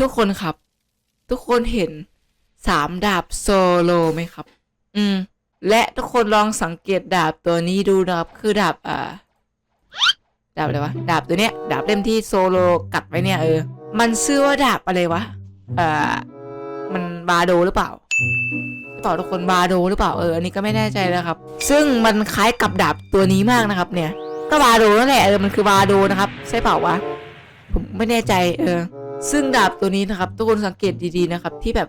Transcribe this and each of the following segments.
ทุกคนครับ ทุกคนเห็นสามดาบโซโลไหมครับ อืม และทุกคนลองสังเกตดาบตัวนี้ดูนะครับ คือดาบอ่า ดาบอะไรวะ ดาบตัวเนี้ย ดาบเล่มที่โซโลกัดไว้เนี่ยเออ มันชื่อว่าดาบอะไรวะ อ่า มันบาโดหรือเปล่าต่อทุกคนบาโดหรือเปล่าเอออันนี้ก็ไม่แน่ใจนะครับ ซึ่งมันคล้ายกับดาบตัวนี้มากนะครับ เนี่ย ก็บาโดนั่นแหละเออมันคือบาโดนะครับ ใช่เปล่าวะผมไม่แน่ใจเออ ซึ่งดาบตัวนี้นะครับ ทุกคนสังเกตดีๆนะครับ ที่แบบ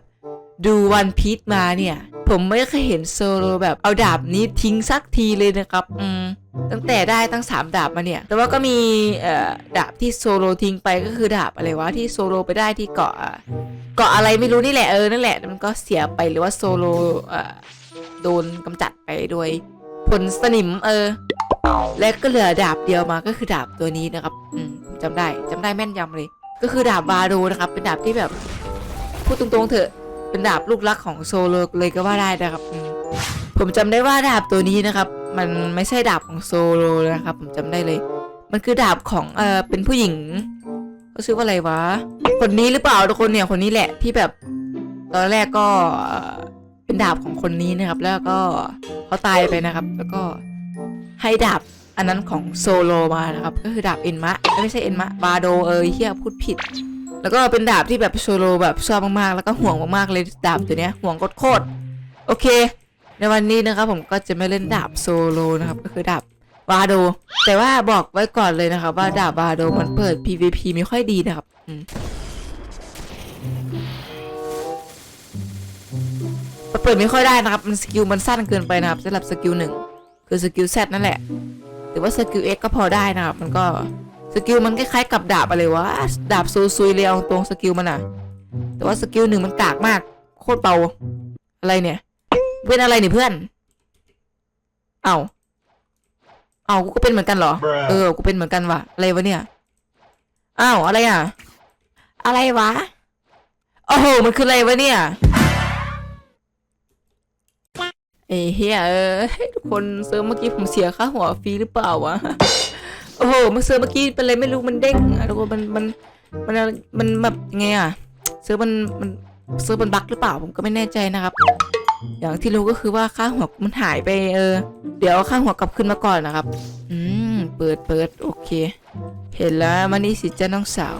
ดูวันพีชมาเนี่ย ผมไม่เคยเห็นโซโลแบบเอาดาบนี้ทิ้งสักทีเลยนะครับ อืมตั้งแต่ได้ตั้งสามดาบมาเนี่ย แต่ว่าก็มีเอ่อดาบที่โซโลทิ้งไปก็คือดาบอะไรวะที่โซโลไปได้ที่เกาะเกาะอะไรไม่รู้นี่แหละเออนั่นแหละมันก็เสียไปหรือว่าโซโลเอ่อโดนกำจัดไปโดยผลสนิมเออ และก็เหลือดาบเดียวมาก็คือดาบตัวนี้นะครับ อืมผมจำได้จำได้แม่นยำเลย ก็คือดาบบาโดนะครับ เป็นดาบที่แบบพูดตรงๆเถอะ เป็นดาบลูกรักของโซโลเลยก็ว่าได้นะครับผมจำได้ว่าดาบตัวนี้นะครับ มันไม่ใช่ดาบของโซโลนะครับ ผมจำได้เลย มันคือดาบของเออเป็นผู้หญิงเขาชื่อว่าอะไรวะ คนนี้หรือเปล่าทุกคนเนี่ยคนนี้แหละที่แบบตอนแรกก็เป็นดาบของคนนี้นะครับ แล้วก็เขาตายไปนะครับ แล้วก็ให้ดาบ อันนั้นของโซโลมานะครับ ก็คือดาบเอ็นมะ ไม่ใช่เอ็นมะ บาโดเออเฮียพูดผิด แล้วก็เป็นดาบที่แบบโซโลแบบชอบมากๆ แล้วก็ห่วงมากๆเลยดาบตัวเนี้ยห่วงโคตรโอเค ในวันนี้นะครับผมก็จะไม่เล่นดาบโซโลนะครับ ก็คือดาบบาโด แต่ว่าบอกไว้ก่อนเลยนะครับว่าดาบบาโดมันเปิด PVP ไม่ค่อยดีนะครับมันเปิดไม่ค่อยได้นะครับ มันสกิลมันสั้นเกินไปนะครับสำหรับสกิลหนึ่งคือสกิล Z นั่นแหละ หรือว่าสกิล X ก็พอได้นะครับ มันก็สกิลมันคล้ายๆกับดาบอะไรวะดาบซูซุยเลยเอาตรงสกิลมันอะแต่ว่าสกิลหนึ่งมันกากมาก โคตรเบาอะไรเนี่ยเป็นอะไรเนี่ยเพื่อน เอ้าเอ้ากูก็เป็นเหมือนกันเหรอ Bruh. เออ กูเป็นเหมือนกันว่ะอะไรวะเนี่ยอ้าวอะไรอะ อะไรวะ โอ้โห มันคืออะไรวะเนี่ย เอ้เฮียเออทุกคนเซิร์ฟเมื่อกี้ผมเสียค่าหัวฟรีหรือเปล่าวะโอ้โหมันเซิร์ฟเมื่อกี้เป็นอะไรไม่รู้มันเด้งอะทุกคนมันมันมันมันแบบยังไงอะเซิร์ฟมันมันเซิร์ฟมันบั๊กหรือเปล่าผมก็ไม่แน่ใจนะครับ อย่างที่รู้ก็คือว่าค่าหัวมันหายไปเออ เดี๋ยวเอาค่าหัวกลับขึ้นมาก่อนนะครับ อืมเปิดเปิดโอเค เห็นแล้วมานี่สิจ้าน้องสาว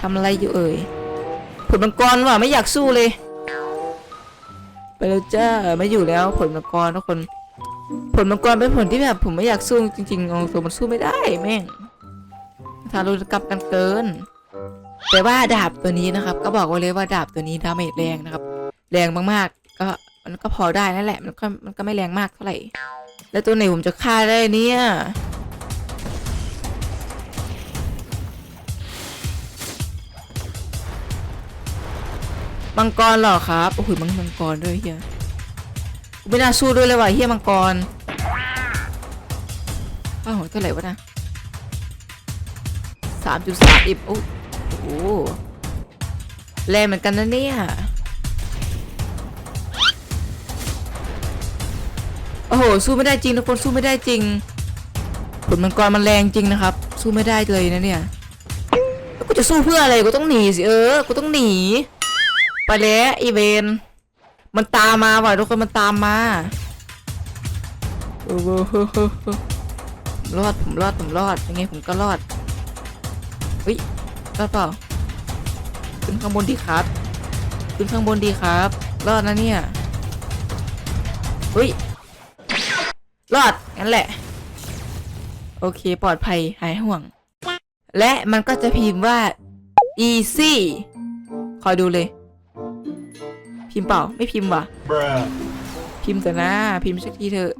ทำอะไรอยู่เอ่ยผลมังกรว่ะไม่อยากสู้เลยไป แล้วจ้าไม่อยู่แล้วผลมังกรทุกคน ผลมังกรเป็นผลที่แบบผมไม่อยากสู้จริงๆเอาตัวมันสู้ไม่ได้แม่งทารุณกรรมกันเกิน แต่ว่าดาบตัวนี้นะครับ ก็บอกไว้เลยว่าดาบตัวนี้ดาเมจแรงนะครับ แรงมากๆ ก็มันก็พอได้นั่นแหละ มันก็มันก็ไม่แรงมากเท่าไหร่ แล้วตัวไหนผมจะฆ่าได้เนี่ย มังกรเหรอครับ โอ้โหมังมังกรด้วยเฮียไม่น่าสู้ด้วยเลยว่ะเฮียมังกรอ้าวเท่าไหร่วะนะสามจุดสามอิบโอ้โหแรงเหมือนกันนะเนี่ย โอ้โห สู้ไม่ได้จริงทุกคนสู้ไม่ได้จริงผลมังกรมันแรงจริงนะครับ สู้ไม่ได้เลยนะเนี่ย กูจะสู้เพื่ออะไร กูต้องหนีสิเออ กูต้องหนี ไปแล้วอีเวนมันตามมาว่ะทุกคนมันตามมาโอ้โหรอดผมรอดผมรอดยังไงผมก็รอดเฮ้ยรอดเปล่าขึ้นข้างบนดีครับขึ้นข้างบนดีครับ รอดนะเนี่ยเฮ้ยรอดงั้นแหละ โอเคปลอดภัยหายห่วง และมันก็จะพิมพ์ว่า easy คอยดูเลย พิมพ์เปล่า ไม่พิมพ์ว่ะ Bruh. พิมพ์แต่นะพิมพ์สักทีเถอะ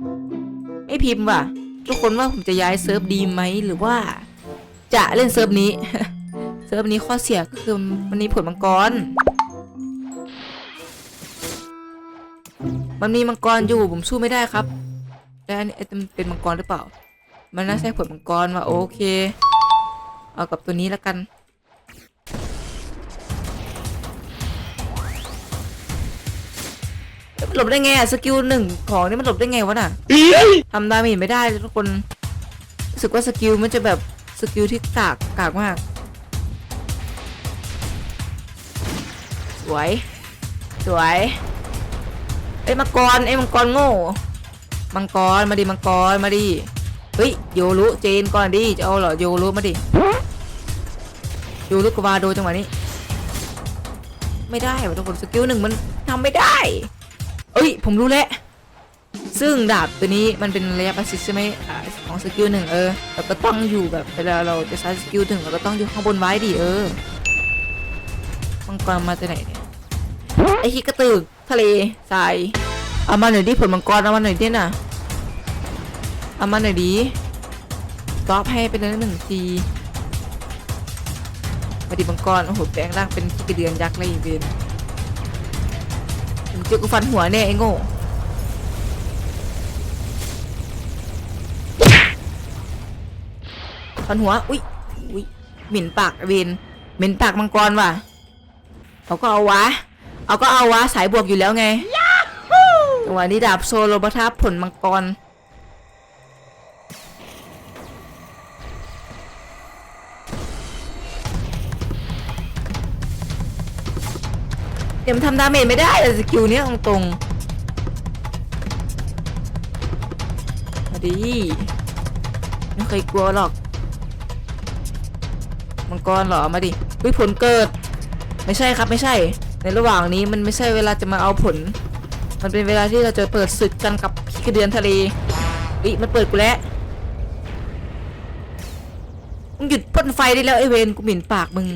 ไม่พิมพ์ว่ะ ทุกคนว่าผมจะย้ายเซิร์ฟดีไหมหรือว่า จะเล่นเซิร์ฟนี้ เซิร์ฟนี้ข้อเสียก็คือมันมีผลมังกร มันมีมังกรอยู่ผมสู้ไม่ได้ครับ แล้วอันนี้เป็นเป็นมังกรหรือเปล่า มันน่าใช่ผลมังกรว่ะโอเค เอากับตัวนี้แล้วกัน หลบได้ไงอะสกิลหนึ่งของนี่มันหลบได้ไงวะน่ะทำดาเมจไม่ได้เลยทุกคนรู้สึกว่าสกิลมันจะแบบสกิลที่กากกากมาก สวย สวยเอ้ยมังกรเอ้ยมังกรโง่มังกรมาดิมังกรมาดิเฮ้ยโยรุเจนก่อนดิจะเอาเหรอโยรุมาดิโยรุกับวาโดจังหวะนี้ ไม่ได้ว่ะทุกคนสกิลหนึ่งมันทำไม่ได้ เอ้ย ผมรู้แล้ว ซึ่งดาบตัวนี้มันเป็นระยะประชิดใช่ไหมอ่าของสกิลหนึ่งเออเราก็ต้องอยู่แบบเวลาเราจะใช้สกิลหนึ่งเราก็ต้องอยู่ข้างบนไว้ดิเออมังกรมาจากไหนเนี่ยไอ้ขี้กระตือกทะเลทรายเอามาหน่อยดิผลมังกรเอามาหน่อยดิน่ะเอามาหน่อยดิตอบให้ไปเลยหนึ่งทีมาดิมังกรโอ้โหแปลงร่างเป็นขี้กระเดือนยักษ์เลยอีเวน ถึงเจอกูฟันหัวแน่ไอ้โง่ฟันหัว อุ้ยอุ้ยหมิ่นปากเวนหมิ่นปากมังกรว่ะ เอาก็เอาวะ เอาก็เอาวะ สายบวกอยู่แล้วไงจังหวะนี้ดาบโซโลประทับผลมังกร เดี๋ยวมันทำดาเมจไม่ได้เลยสกิลเนี้ยตรงๆมาดีไม่เคยกลัวหรอก มังกรเหรอ มาดิวิผลเกิด ไม่ใช่ครับไม่ใช่ ในระหว่างนี้มันไม่ใช่เวลาจะมาเอาผล มันเป็นเวลาที่เราจะเปิดศึกกันกับขี้กระเดือนทะเลวิมันเปิดกูแล้วมึงหยุดพ่นไฟได้แล้วไอเวนกูหมิ่นปากมึง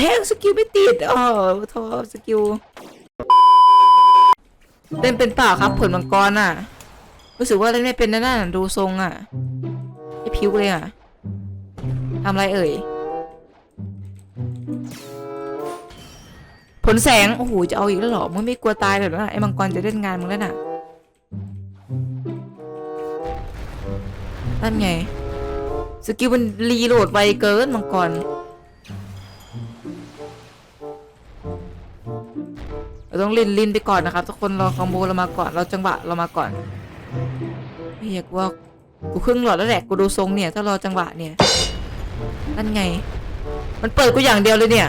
แม่งสกิลไม่ติดอ๋อโทษสกิลเล่นเป็นเปล่าครับผลมังกรอะ รู้สึกว่าเล่นไม่เป็นนะน่ะดูทรงอะไอพิวเลยอะทำอะไรเอ่ย ผลแสง โอ้โห จะเอาอีกแล้วเหรอ มึงไม่กลัวตายแบบนั้นอะไอ้มังกรจะเล่นงานมึงแล้วน่ะนั่นไง สกิลมันรีโหลดไวเกินมังกร ต้องลินลินไปก่อนนะครับทุกคนรอคอมโบเรามาก่อนเราจังหวะเรามาก่อนเฮียกว่ากูครึ่งหลอดแล้วแหละกูดูทรงเนี่ย ถ้ารอจังหวะเนี่ยนั่นไง มันเปิดกูอย่างเดียวเลยเนี่ย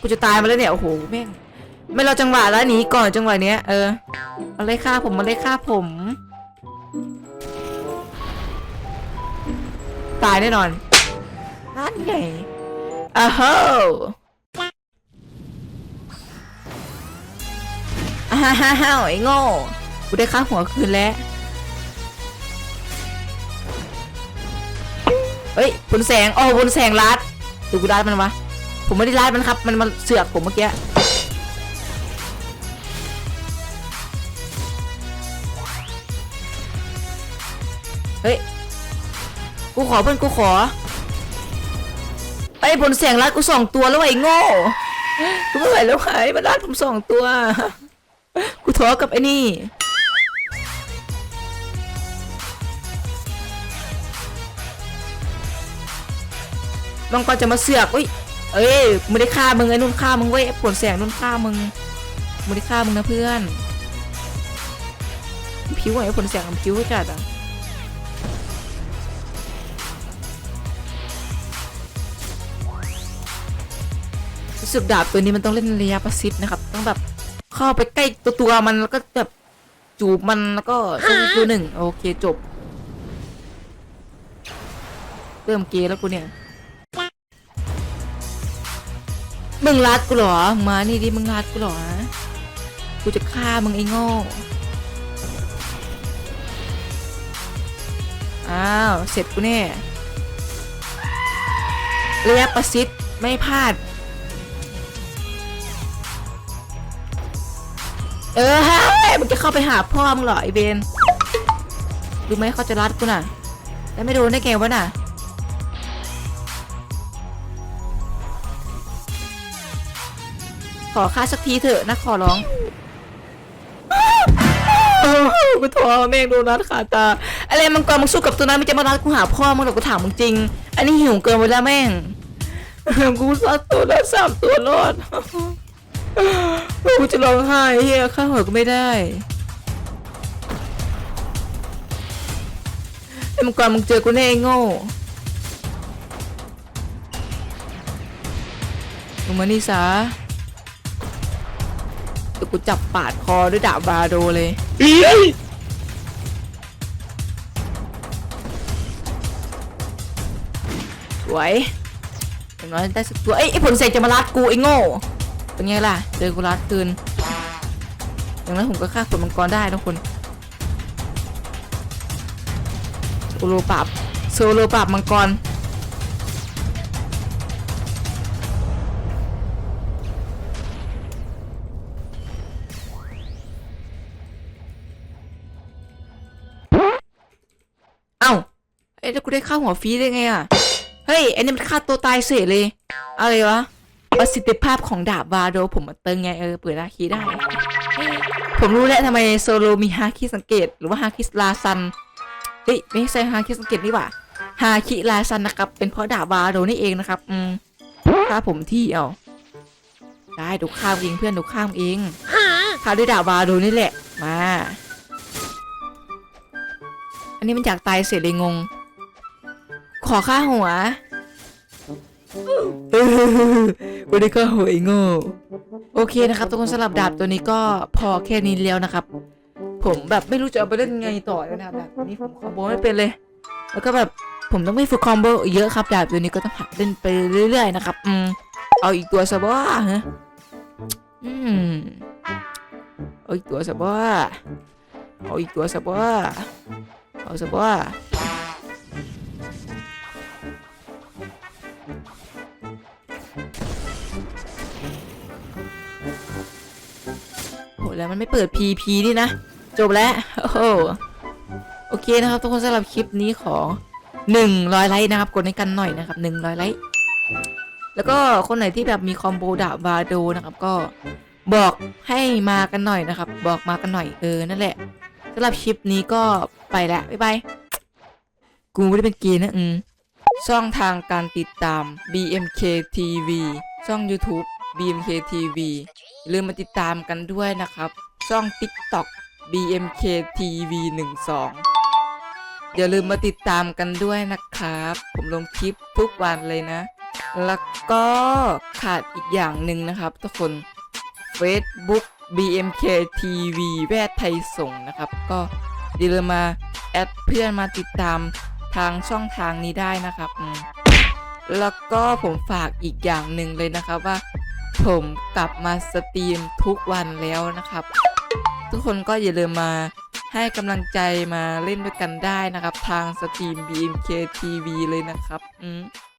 กูจะตายมาแล้วเนี่ยโอ้โหแม่งไม่รอจังหวะแล้วหนีก่อนจังหวะเนี้ยเออมาเลยฆ่าผมมาเลยฆ่าผม ตายแน่นอนนั่นไงอ้าว โหอ้าวไอ้โง่กูได้ค่าหัวคืนแล้วเฮ้ยบนแสงโอ้บนแสงรัดดูกูรัดมันวะผมไม่ได้รัดมันครับ มันมาเสือกผมเมื่อกี้เฮ้ย กูขอเพื่อนกูขอไอ้บนแสงรัดกูสองตัวแล้วไอ้โง่ กูไม่ไหวแล้วไอ้มันรัดผมสองตัว อกับไอ้นี่บางกรจะมาเสือกอุ้ย เอ้ยกูไม่ได้ฆ่ามึงไอ้นุ่นฆ่ามึงเว้ยปวดแสงนุ่นฆ่ามึงกูไม่ได้ฆ่ามึงนะเพื่อน ผิวไอ้ผลแสงผิวจัดอะสึกดาบตัวนี้มันต้องเล่นระยะประชิดนะครับ ต้องแบบ เข้าไปใกล้ตัวตัวมันแล้วก็แบบจูบมันแล้วก็ใช้ตัวหนึ่งโอเคจบ เริ่มเกย์แล้วกูเนี่ยมึงรัดกูเหรอมานี่ดิมึงรัดกูเหรอกูจะฆ่ามึงไอ้โง่อ้าวเสร็จกูแน่ระยะประชิดไม่พลาด เออเฮ้ยมึงจะเข้าไปหาพ่อมึงเหรอไอเบนรู้ไหมเขาจะรัดกูน่ะ แล้วไม่โดนได้ไงวะน่ะขอค่าสักทีเถอะนะขอร้องกูท้อแม่งโดนรัดขาตา อะไรมังกรมึงสู้กับตัวนั้นไม่จะมารัดกูหาพ่อมึงหรอกกูถามมึงจริง อันนี้หิวเกินไปแล้วแม่ง กูสักตัวแล้วสามตัวรอด กูจะร้องไห้เฮียข้าหัวก็ไม่ได้ไอ้มังกรมึงเจอกูแน่ไอ้โง่ลงมานี่ซะเดี๋ยวกูจับปาดคอด้วยดาบบาโดเลยสวยอย่างน้อยได้สักตัว เอ้ยไอ้ผลเสกจะมาลัดกูไอ้โง่ เป็นไงล่ะ เจอกูลัดคืน อย่างนั้นผมก็ฆ่าผลมังกรได้ทุกคนโซโลปราบโซโลปราบมังกร เอ้าเอ้ยแล้วกูได้ข้าหัวฟีได้ไงอะ เฮ้ยอันนี้มันฆ่าตัวตายเสียเลย อะไรวะ ประสิทธิภาพของดาบวาโดผมมาเติงไงเออเปิดฮาคิได้ ผมรู้แล้วทำไมโซโลมีฮาคิสังเกต หรือว่าฮาคิลาซันเฮ้ยไม่ใช่ฮาคิสังเกตนี่หว่าฮาคิลาซันนะครับ เป็นเพราะดาบวาโดนี่เองนะครับ อืมฆ่าผมที่เอาได้ดูข้ามเองเพื่อนดูข้ามเองฆ่าด้วยดาบวาโดนี่แหละ มา อันนี้มันจากตายเสียเลยงง ขอค่าหัว วันนี้ก็หวยโง่โอเคนะครับทุกคนสำหรับดาบตัวนี้ก็พอแค่นี้แล้วนะครับ ผมแบบไม่รู้จะเอาไปเล่นไงต่อแล้วนะครับดาบตัวนี้ผมคอมโบไม่เป็นเลย แล้วก็แบบผมต้องไม่ฝึกคอมโบเยอะครับดาบตัวนี้ก็ต้องหัดเล่นไปเรื่อยๆนะครับอืมเอาอีกตัวซะบ้าฮะอืมเอาอีกตัวซะบ้าเอาอีกตัวซะบ้าเอาซะบ้า แล้วมันไม่เปิด PP นี่นะ จบแล้ว โอ้โหโอเคนะครับ ทุกคนสำหรับคลิปนี้ขอ100ไลค์นะครับ กดให้กันหน่อยนะครับ100ไลค์แล้วก็คนไหนที่แบบมีคอมโบดาบาโดนะครับ ก็บอกให้มากันหน่อยนะครับ บอกมากันหน่อยเออนั่นแหละสำหรับคลิปนี้ก็ไปแล้วบ๊ายบายกูไม่ได้เป็นเกย์นะอืมช่องทางการติดตาม BMK TV ช่อง YouTube BMK TV อย่าลืมมาติดตามกันด้วยนะครับ ช่อง TikTok BMK TV 12อย่าลืมมาติดตามกันด้วยนะครับ ผมลงคลิปทุกวันเลยนะ แล้วก็ขาดอีกอย่างหนึ่งนะครับทุกคน Facebook BMK TV แวดไทยส่งนะครับ ก็อย่าลืมมาแอดเพื่อนมาติดตามทางช่องทางนี้ได้นะครับ แล้วก็ผมฝากอีกอย่างหนึ่งเลยนะครับว่า ผมกลับมาสตรีมทุกวันแล้วนะครับ ทุกคนก็อย่าลืมมาให้กำลังใจมาเล่นด้วยกันได้นะครับ ทางสตรีม BMK TV เลยนะครับ อืม